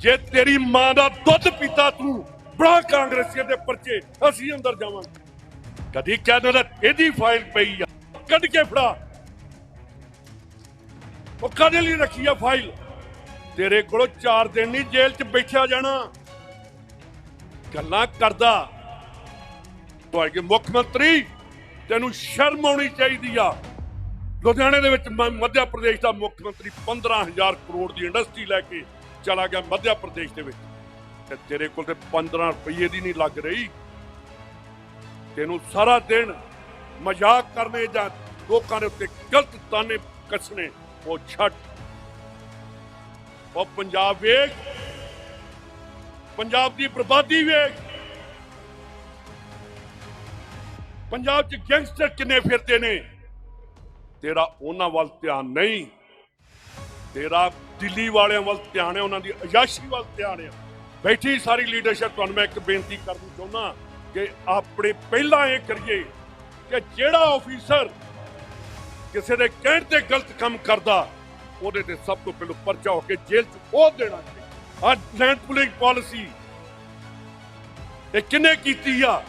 ਜੇ ਤੇਰੀ ਮਾਂ ਦਾ ਦੁੱਧ ਪੀਤਾ ਤੂੰ, ਬੜਾ ਕਾਂਗਰਸੀਆਂ ਦੇ ਪਰਚੇ, ਅਸੀਂ ਅੰਦਰ ਜਾਵਾਂਗੇ। ਕਦੀ ਕਹਿੰਦਾ ਨਾ ਇਹਦੀ ਫਾਈਲ ਪਈ ਆ, ਕੱਢ ਕੇ ਫੜਾ। ਉਹ ਕਦੇ ਲਈ ਰੱਖੀ ਆ ਫਾਈਲ? ਤੇਰੇ ਕੋਲੋਂ 4 ਦਿਨ ਨਹੀਂ ਜੇਲ੍ਹ 'ਚ ਬੈਠਿਆ ਜਾਣਾ। ਗੱਲਾਂ ਕਰਦਾ। ਤੁਹਾਡੇ ਮੁੱਖ ਮੰਤਰੀ ਤੈਨੂੰ ਸ਼ਰਮ ਆਉਣੀ ਚਾਹੀਦੀ ਆ। ਲੁਧਿਆਣੇ ਦੇ ਵਿੱਚ ਮੱਧ ਪ੍ਰਦੇਸ਼ ਦਾ ਮੁੱਖ ਮੰਤਰੀ 15000 ਕਰੋੜ ਦੀ ਇੰਡਸਟਰੀ ਲੈ ਕੇ ਚਲਾ ਗਿਆ ਮੱਧ ਪ੍ਰਦੇਸ਼ ਦੇ ਵਿੱਚ। ਤੇ ਤੇਰੇ ਕੋਲ ਤੇ 15 ਰੁਪਏ ਦੀ ਨਹੀਂ ਲੱਗ ਰਹੀ। ਤੈਨੂੰ ਸਾਰਾ ਦਿਨ ਮਜ਼ਾਕ ਕਰਨੇ ਜਾਂ ਲੋਕਾਂ ਦੇ ਉੱਤੇ ਗਲਤ ਤਾਨੇ ਕੱਸਣੇ, ਉਹ ਛੱਡ। ਉਹ ਪੰਜਾਬ ਵੇਖ। ਪੰਜਾਬ ਦੀ ਬਰਬਾਦੀ ਵੇਖ। ਪੰਜਾਬ 'ਚ ਗੈਂਗਸਟਰ ਕਿੰਨੇ ਫਿਰਦੇ ਨੇ? ਤੇਰਾ ਉਹਨਾਂ ਵੱਲ ਧਿਆਨ ਨਹੀਂ। ਤੇਰਾ ਦਿੱਲੀ ਵਾਲਿਆਂ ਵੱਲ ਧਿਆਨ ਹੈ, ਉਹਨਾਂ ਦੀ ਅਯਾਸ਼ੀ ਵੱਲ ਧਿਆਨ ਹੈ। ਬੈਠੀ ਸਾਰੀ ਲੀਡਰਸ਼ਿਪ ਤੁਹਾਨੂੰ ਮੈਂ ਇੱਕ ਬੇਨਤੀ ਕਰਨੀ ਚਾਹੁੰਦਾ ਕਿ ਆਪਣੇ ਪਹਿਲਾਂ ਇਹ ਕਰੀਏ ਕਿ ਜਿਹੜਾ ਆਫੀਸਰ ਕਿਸੇ ਦੇ ਕਹਿਣ ਤੇ ਗਲਤ ਕੰਮ ਕਰਦਾ, ਉਹਦੇ ਤੇ ਸਭ ਤੋਂ ਪਹਿਲਾਂ ਪਰਚਾ ਹੋ ਕੇ ਜੇਲ੍ਹ 'ਚ ਉਹ ਦੇਣਾ ਚਾਹੀਦਾ। ਅੱਜ ਲੈਂਡ ਪੁਲਿੰਗ ਪਾਲਿਸੀ ਇਹ ਕਿੰਨੇ ਕੀਤੀ ਆ?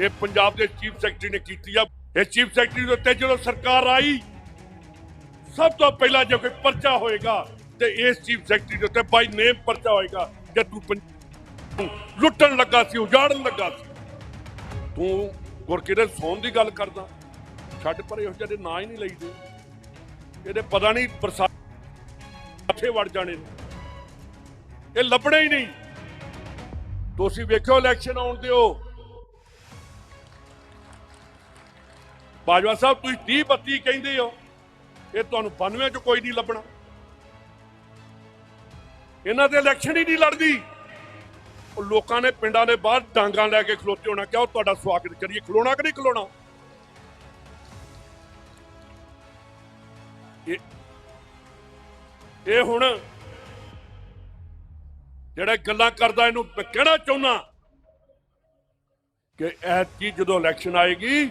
ਇਹ ਪੰਜਾਬ ਦੇ ਚੀਫ ਸੈਕਟਰੀ ਨੇ ਕੀਤੀ ਆ। ਇਹ ਚੀਫ ਸੈਕਟਰੀ ਦੇ ਉੱਤੇ ਜਦੋਂ ਸਰਕਾਰ ਆਈ ਸਭ ਤੋਂ ਪਹਿਲਾਂ ਜੇ ਕੋਈ ਪਰਚਾ ਹੋਏਗਾ, ਤੇ ਇਸ ਚੀਫ ਸੈਕਟਰੀ ਦੇ ਉੱਤੇ ਬਾਈ ਨੇਮ ਪਰਚਾ ਹੋਏਗਾ, ਜੇ ਤੂੰ ਪੰਜ- ਲੁੱਟਣ ਲੱਗਾ ਸੀ, ਉਜਾੜਨ ਲੱਗਾ ਸੀ। ਤੂੰ ਗੁਰਕਿਰਤ ਸੌਣ ਦੀ ਗੱਲ ਕਰਦਾ। ਛੱਡ ਪਰ ਇਹੋ ਜਿਹੇ ਨਾਂ ਹੀ ਨਹੀਂ ਲਈਦੇ ਇਹਦੇ ਪਤਾ ਨਹੀਂ ਬਰਸਾਤ ਕਿੱਥੇ ਵੜ ਜਾਣੇ ਇਹ ਲੱਭਣੇ ਹੀ ਨਹੀਂ। ਤੁਸੀਂ ਵੇਖਿਓ ਇਲੈਕਸ਼ਨ ਆਉਣ ਦਿਓ। ਬਾਜਵਾ ਸਾਹਿਬ, ਤੁਸੀਂ 30 32 ਕਹਿੰਦੇ ਹੋ। ਇਹ ਤੁਹਾਨੂੰ 92 ਚ ਕੋਈ ਨਹੀਂ ਲੱਭਣਾ। ਇਹਨਾਂ ਦੇ ਇਲੈਕਸ਼ਨ ਹੀ ਨਹੀਂ ਲੜਦੀ। ਉਹ ਲੋਕਾਂ ਨੇ ਪਿੰਡਾਂ ਦੇ ਬਾਹਰ ਡਾਂਗਾਂ ਲੈ ਕੇ ਖਲੋਤੇ ਹੋਣਾ, ਕਿਹਾ ਉਹ ਤੁਹਾਡਾ ਸਵਾਗਤ ਕਰੀਏ। ਖਲੋਣਾ ਕਿ ਨਹੀਂ ਖਲੋਣਾ? ਇਹ ਹੁਣ ਜਿਹੜਾ ਗੱਲਾਂ ਕਰਦਾ, ਇਹਨੂੰ ਕਹਿਣਾ ਚਾਹੁੰਦਾ ਕਿ ਐਤਕੀ ਜਦੋਂ ਇਲੈਕਸ਼ਨ ਆਏਗੀ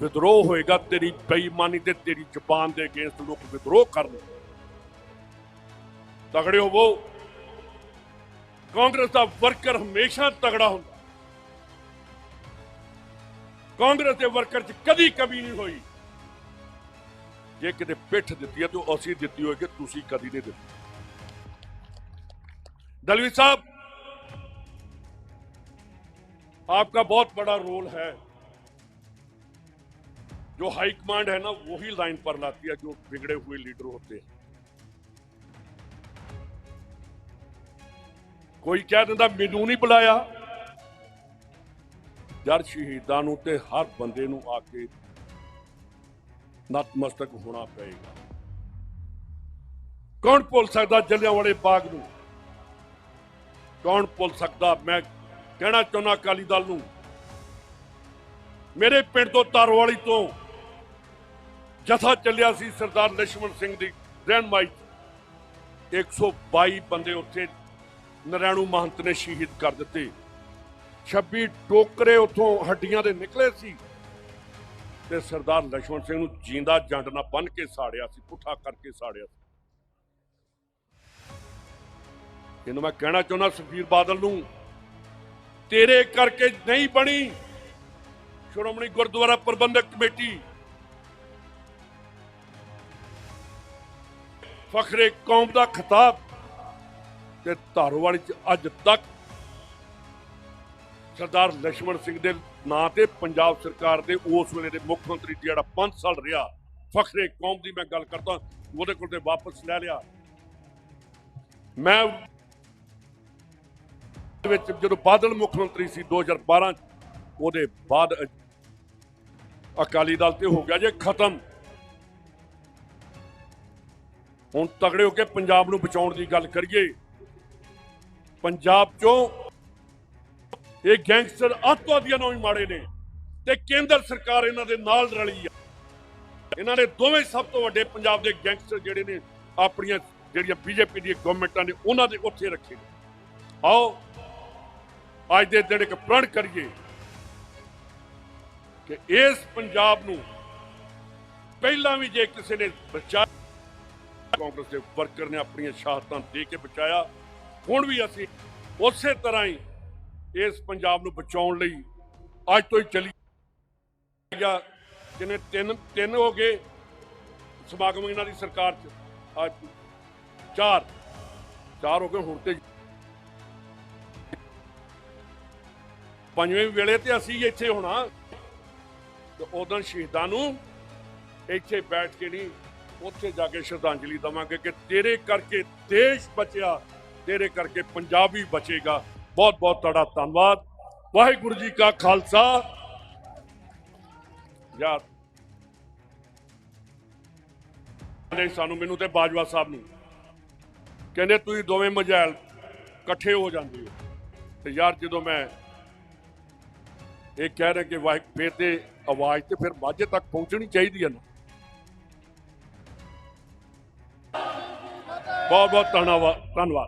ਵਿਦਰੋਹ ਹੋਏਗਾ ਤੇਰੀ ਬੇਈਮਾਨੀ ਤੇ ਤੇਰੀ ਜ਼ੁਬਾਨ ਦੇ ਅਗੇਂਸਟ ਲੋਕ ਵਿਦਰੋਹ ਕਰਨ ਤਗੜੇ ਹੋਵੋ ਕਾਂਗਰਸ ਦਾ ਵਰਕਰ ਹਮੇਸ਼ਾ ਤਗੜਾ ਹੁੰਦਾ ਕਾਂਗਰਸ ਦੇ ਵਰਕਰ 'ਚ ਕਦੀ ਕਮੀ ਨਹੀਂ ਹੋਈ ਜੇ ਕਿਤੇ ਪਿੱਠ ਦਿੱਤੀ ਹੈ ਤਾਂ ਉਹ ਅਸੀਂ ਦਿੱਤੀ ਹੋਏਗੀ ਤੁਸੀਂ ਕਦੀ ਨਹੀਂ ਦਿੱਤੀ दलवी साहब आपका बहुत बड़ा रोल है जो हाई कमांड है ना वही लाइन पर लाती है जो बिगड़े हुए लीडर होते हैं ਕੋਈ ਕਹਿ ਦਿੰਦਾ ਮੈਨੂੰ ਨਹੀਂ ਬੁਲਾਇਆ ਜਦ ਸ਼ਹੀਦਾਂ ਨੂੰ ਤੇ ਹਰ ਬੰਦੇ ਨੂੰ ਆ ਕੇ ਨਤਮਸਤਕ ਹੋਣਾ ਪਏਗਾ ਕੌਣ ਭੁੱਲ ਸਕਦਾ ਜਲਿਆਂਵਾਲੇ ਬਾਗ ਨੂੰ ਕੌਣ ਭੁੱਲ ਸਕਦਾ ਮੈਂ ਕਹਿਣਾ ਚਾਹੁੰਦਾ ਅਕਾਲੀ ਦਲ ਨੂੰ ਮੇਰੇ ਪਿੰਡ ਤੋਂ ਤਾਰਵਾਲੀ ਤੋਂ ਜਥਾ ਚੱਲਿਆ ਸੀ ਸਰਦਾਰ ਲਛਮਣ ਸਿੰਘ ਦੀ ਰਹਿਨਮਾਈ 122 ਬੰਦੇ ਉੱਥੇ ਨਰੈਣੂ ਮਹੰਤ ਨੇ ਸ਼ਹੀਦ ਕਰ ਦਿੱਤੇ। 26 ਟੋਕਰੇ ਉੱਥੋਂ ਹੱਡੀਆਂ ਦੇ ਨਿਕਲੇ ਸੀ ਤੇ ਸਰਦਾਰ ਲਛਮਣ ਸਿੰਘ ਨੂੰ ਜਿੰਦਾ ਜੰਡ ਨਾਲ ਬੰਨ ਕੇ ਸਾੜਿਆ ਸੀ, ਪੁੱਠਾ ਕਰਕੇ ਸਾੜਿਆ ਸੀ। ਇਹਨੂੰ ਮੈਂ ਕਹਿਣਾ ਚਾਹੁੰਦਾ ਸੁਖਬੀਰ ਬਾਦਲ ਨੂੰ, ਤੇਰੇ ਕਰਕੇ ਨਹੀਂ ਬਣੀ ਸ਼੍ਰੋਮਣੀ ਗੁਰਦੁਆਰਾ ਪ੍ਰਬੰਧਕ ਕਮੇਟੀ। ਫਖਰੇ ਕੌਮ ਦਾ ਖਿਤਾਬ ਤੇ ਧਾਰੋਵਾਲੀ ਚ ਅੱਜ ਤੱਕ ਸਰਦਾਰ ਲక్ష్మణ ਸਿੰਘ ਦੇ ਨਾਂ ਤੇ ਪੰਜਾਬ ਸਰਕਾਰ ਦੇ ਉਸ ਵੇਲੇ ਦੇ ਮੁੱਖ ਮੰਤਰੀ ਜਿਹੜਾ 5 ਸਾਲ ਰਿਹਾ। ਫਖਰੇ ਕੌਮ ਦੀ ਮੈਂ ਗੱਲ ਕਰਦਾ, ਉਹਦੇ ਕੋਲ ਤੇ ਵਾਪਸ ਲੈ ਲਿਆ। ਮੈਂ ਵਿੱਚ ਜਦੋਂ ਬਾਦਲ ਮੁੱਖ ਮੰਤਰੀ ਸੀ 2012 ਉਹਦੇ ਬਾਅਦ ਅਕਾਲੀ ਦਲ ਤੇ ਹੋ ਗਿਆ ਜੇ ਖਤਮ। ਹੁਣ ਤਗੜੇ ਹੋ ਕੇ ਪੰਜਾਬ ਨੂੰ ਬਚਾਉਣ ਦੀ ਗੱਲ ਕਰੀਏ, ਪੰਜਾਬ ਚੋਂ ਇਹ ਗੈਂਗਸਟਰ ਅੱਤਵਾਦੀਆਂ ਨੂੰ ਵੀ ਮਾੜੇ ਨੇ ਤੇ ਕੇਂਦਰ ਸਰਕਾਰ ਇਹਨਾਂ ਦੇ ਨਾਲ ਰਲੀ ਆ। ਇਹਨਾਂ ਨੇ ਦੋਵੇਂ ਸਭ ਤੋਂ ਵੱਡੇ ਪੰਜਾਬ ਦੇ ਗੈਂਗਸਟਰ ਜਿਹੜੇ ਨੇ, ਆਪਣੀਆਂ ਜਿਹੜੀਆਂ ਬੀਜੇਪੀ ਦੀਆਂ ਗਵਰਨਮੈਂਟਾਂ ਨੇ, ਉਹਨਾਂ ਦੇ ਉੱਥੇ ਰੱਖੇ ਨੇ। ਆਓ, ਅੱਜ ਦੇ ਦਿਨ ਇੱਕ ਪ੍ਰਣ ਕਰੀਏ ਕਿ ਇਸ ਪੰਜਾਬ ਨੂੰ ਪਹਿਲਾਂ ਵੀ ਜੇ ਕਿਸੇ ਨੇ ਬਚਾ ਕਾਂਗਰਸ ਦੇ ਵਰਕਰ ਨੇ ਆਪਣੀਆਂ ਸ਼ਹਾਦਤਾਂ ਦੇ ਕੇ ਬਚਾਇਆ। ਹੁਣ ਵੀ ਅਸੀਂ ਉਸੇ ਤਰ੍ਹਾਂ ਹੀ ਇਸ ਪੰਜਾਬ ਨੂੰ ਬਚਾਉਣ ਲਈ ਅੱਜ ਤੋਂ ਹੀ ਚੱਲੀ ਗਿਆ ਕਿਨੇ ਤਿੰਨ ਤਿੰਨ ਹੋ ਗਏ ਸਮਾਗਮ ਇਹਨਾਂ ਦੀ ਸਰਕਾਰ ਚ, ਅੱਜ ਚਾਰ ਚਾਰ ਹੋ ਗਏ, ਹੁਣ ਤੇ ਪੰਜਵੇਂ ਵੇਲੇ ਤੇ ਅਸੀਂ ਇੱਥੇ ਹੋਣਾ। ਤੇ ਉਦੋਂ ਸ਼ਹੀਦਾਂ ਨੂੰ ਇੱਥੇ ਬੈਠ ਕੇ ਨਹੀਂ ਉੱਥੇ ਜਾ ਕੇ ਸ਼ਰਧਾਂਜਲੀ ਦਵਾਂਗੇ ਕਿ ਤੇਰੇ ਕਰਕੇ ਦੇਸ਼ ਬਚਿਆ, ਤੇਰੇ ਕਰਕੇ ਪੰਜਾਬੀ ਬਚੇਗਾ। ਬਹੁਤ ਬਹੁਤ ਤੁਹਾਡਾ ਧੰਨਵਾਦ। ਵਾਹਿਗੁਰੂ ਜੀ ਕਾ ਖਾਲਸਾ। ਯਾਰ। ਨੇ ਸਾਨੂੰ, ਮੈਨੂੰ ਤੇ ਬਾਜਵਾ ਸਾਹਿਬ ਨੂੰ। ਕਹਿੰਦੇ ਤੁਸੀਂ ਦੋਵੇਂ ਮਜੈਲ ਇਕੱਠੇ ਹੋ ਜਾਂਦੇ ਹੋ। ਤੇ ਯਾਰ ਜਦੋਂ ਮੈਂ ਇਹ ਕਹਿ ਰਿਹਾ ਕਿ ਵਾਹਿਗੁਰੂ ਫੇਰ ਤੇ ਆਵਾਜ਼ ਤੇ ਫਿਰ ਮਾਝੇ ਤੱਕ ਪਹੁੰਚਣੀ ਚਾਹੀਦੀ ਹੈ ਨਾ। ਬਹੁਤ ਬਹੁਤ ਧੰਨਵਾਦ ਧੰਨਵਾਦ।